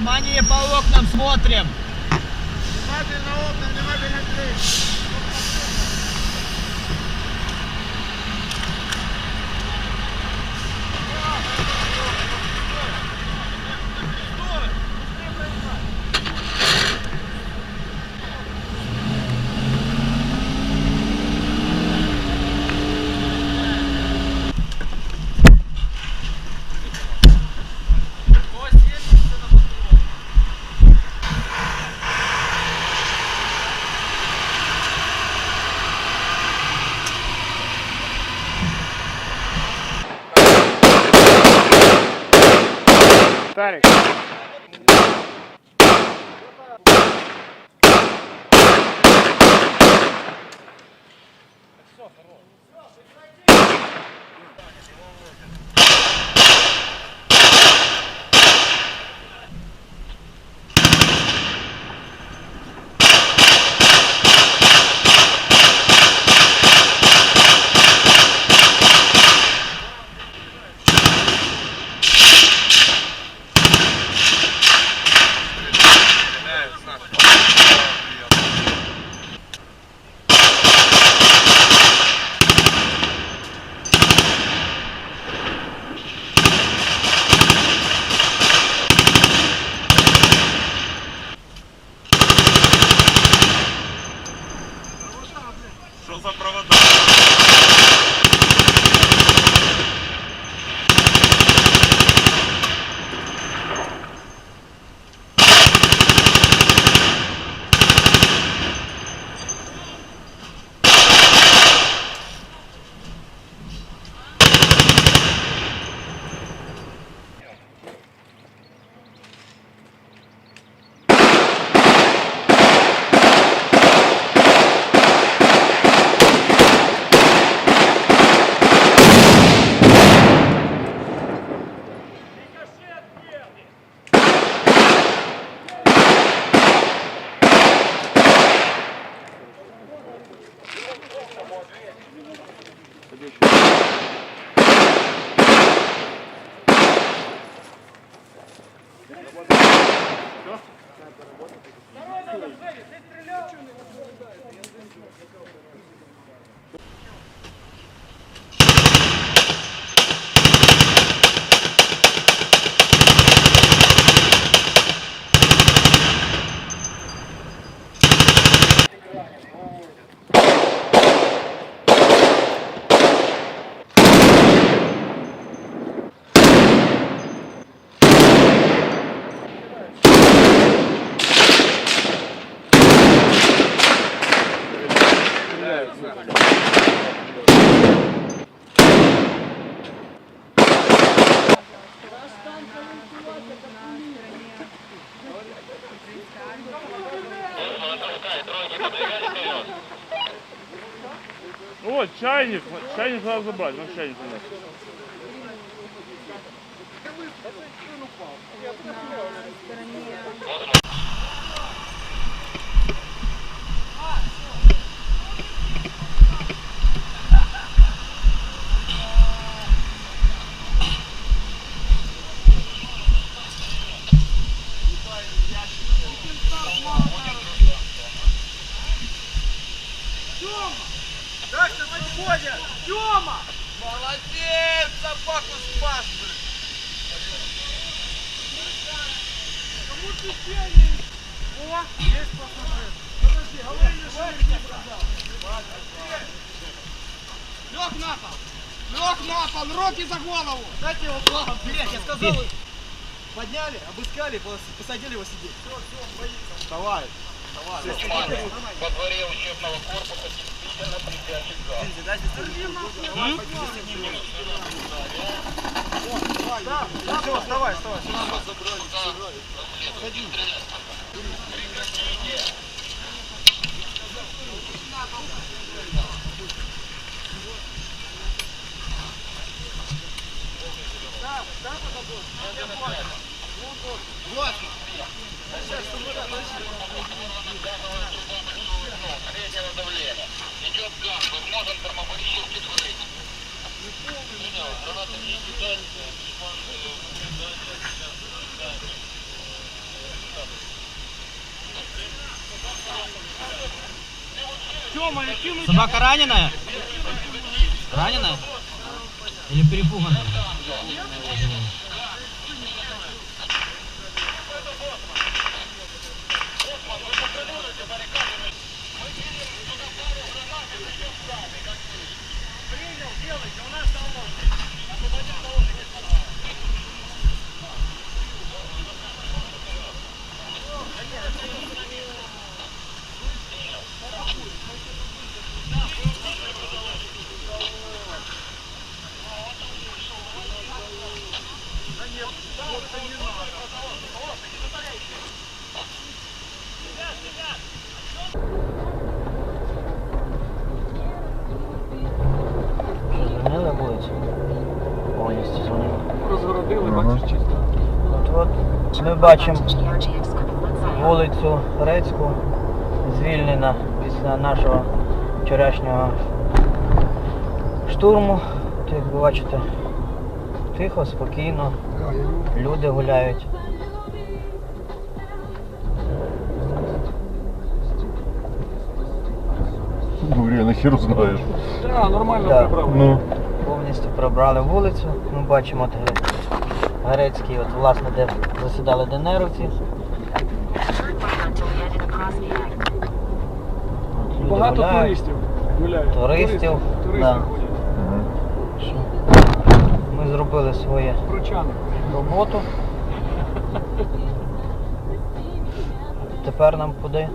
Внимание по окнам смотрим. Внимательно окна, внимательно дверь. Thanks. Здесь стрелял! О, чайник. Чайник надо забрать. Ну, чайник у нас. Свободен. Тёма! Молодец! Собаку спас. Кому ты тянешь? О, есть пассажир. Подожди, говори, Лег на пол! Лег на пол! Руки за голову! Дайте его плавом, блядь, я сказал. Подняли, обыскали, пос- посадили его сидеть. Все, все, боится. Давай. Давай. Во дворе учебного корпуса Все, вставай, вставай. Среднего давления идет Собака раненая? Раненая? Или перепуганная? Розгородили, бачиш, чисто. От, от ми бачимо вулицю Грецьку звільнена після нашого вчорашнього штурму. Тут, як ви бачите, тихо, спокійно, люди гуляють. Ну, реально, хер знаешь. Да, нормально Да. прибрав. Ну. Повністю прибрали вулицю. Ми бачимо от Грецький, от, власне, де засідали ДНРовці. Багато гуляють. туристів гуляють. Туристів, Туристи да. ходять. Ми зробили своє Прочани. роботу. Тепер нам куди?